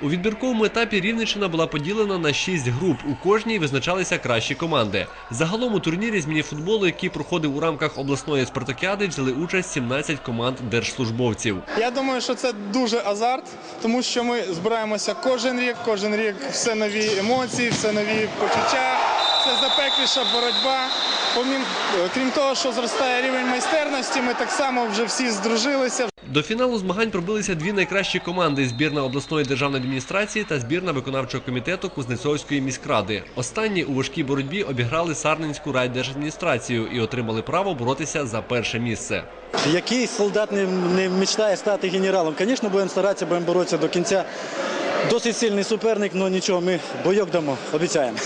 У відбірковому етапі Рівненщина була поділена на шість груп. У кожній визначалися кращі команди. Загалом у турнірі з мініфутболу, який проходив у рамках обласної спартакіади, взяли участь 17 команд держслужбовців. Я думаю, що це дуже азарт, тому що ми збираємося кожен рік, кожен рік все нові емоції, все нові почуття, це запекліша боротьба. Помім, крім того, що зростає рівень майстерності, ми так само вже всі здружилися. До фіналу змагань пробилися дві найкращі команди: збірна обласної державної адміністрації та збірна виконавчого комітету Кузнецовської міськради. Останні у важкій боротьбі обіграли Сарненську райдержадміністрацію і отримали право боротися за перше місце. Який солдат не, не мечтає стати генералом? Звісно, будемо старатися, будемо боротися до кінця. Досить сильний суперник, але нічого, ми бойок дамо, обіцяємо.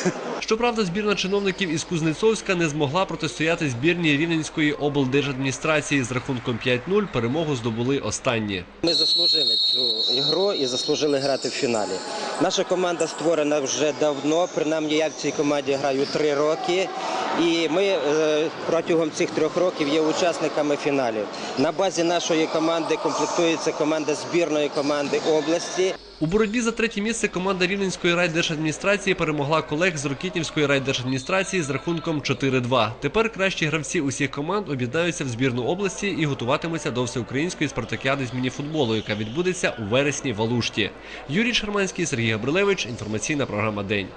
Щоправда, збірна чиновників із Кузнецовська не змогла протистояти збірній Рівненської облдержадміністрації з рахунком 5-0. Перемогу здобули останні. Ми заслужили цю ігру і заслужили грати в фіналі. Наша команда створена вже давно. Принаймні я в цій команді граю три роки. І ми е, протягом цих трьох років є учасниками фіналів. На базі нашої команди комплектується команда збірної команди області. У боротьбі за третє місце команда Рівненської райдержадміністрації перемогла колег з Рокітнівської райдержадміністрації з рахунком 4-2. Тепер кращі гравці усіх команд об'єднаються в збірну області і готуватимуться до всеукраїнської спартакіади з мініфутболу, яка відбудеться у вересні в Алушті. Юрій Шарманський, Сергій Габрилевич. Інформаційна програма День.